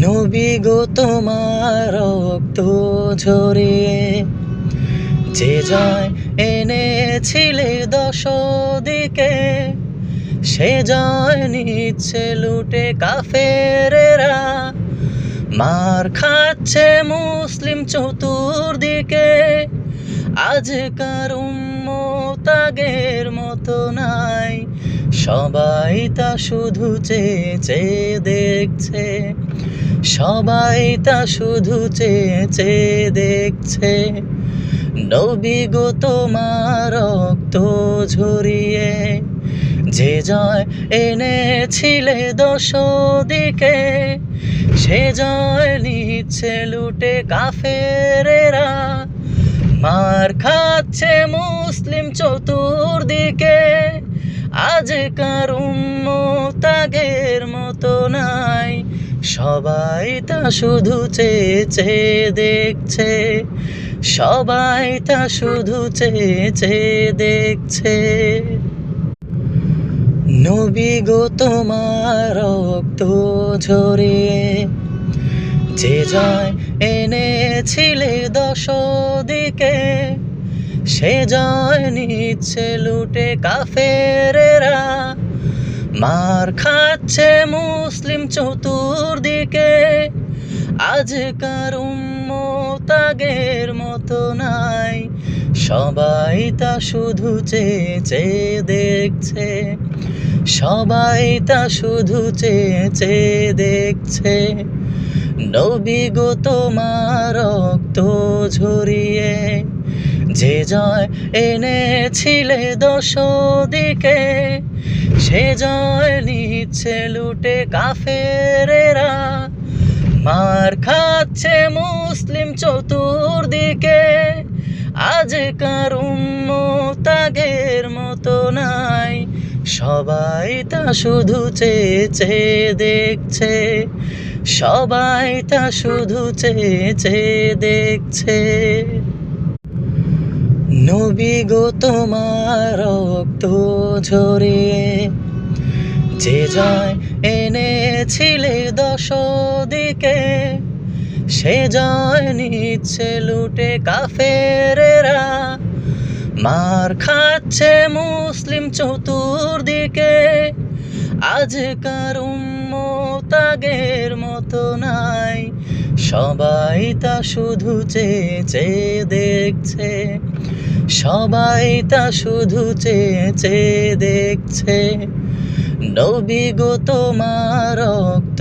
নবী তোমার রক্ত ঝরিয়ে যে জয় এনেছিলে দশ দিকে সে জয় নিচ্ছে লুটে কাফেরেরা। মার খাচ্ছে মুসলিম চতুর্দিকে, আজকার উম্মত আগের মতো নাই। সবাই তা শুধু চেয়ে চেয়ে দেখছে। সবাই তা শুধু চেয়ে চেয়ে দেখছে। নবী গো, তোমার রক্ত ঝরিয়ে যে জয় এনেছিলে দশ দিকে সে জয় নিচ্ছে লুটে কাফেরেরা। মার খাচ্ছে মুসলিম চতুর্দিকে আজকার উম্মত আগের মতো নাই। সবাই তা শুধু চেয়ে চেয়ে দেখছে। সবাই তা শুধু চেয়ে চেয়ে দেখছে। নবী গো, তোমার রক্ত ঝরিয়ে যে জয় এনেছিলে দশ দিকে সে জয় নিচ্ছে লুটে কাফেরেরা। মার খাচ্ছে মুসলিম চতুর্দিকে। আজকার আগের মতো নাই। সবাই তা শুধু চেয়ে চেয়ে দেখছে। সবাই তা শুধু চেয়ে চেয়ে দেখছে। নবী গো তোমার রক্ত ঝরিয়ে যে জয় এনেছিলে দশ দিকে সে জয় নিচ্ছে লুটে কাফেরেরা। মার খাচ্ছে মুসলিম চতুর্দিকে আজকার উম্মত আগের মতো নাই। সবাই তা শুধু চেয়ে চেয়ে দেখছে, সবাই তা শুধু চেয়ে চেয়ে দেখছে। নবী গো, তোমার রক্ত ঝরিয়ে যে জয় এনেছিলে দশ দিকে সে জয় নিচ্ছে লুটে কাফেরেরা। মার খাচ্ছে মুসলিম চতুর্দিকে আজকার উম্মত আগের মতো নাই। সবাই তা শুধু চেয়ে চেয়ে দেখছে। সবাই তা শুধু চেয়ে চেয়ে দেখছে। নবী গো তোমার রক্ত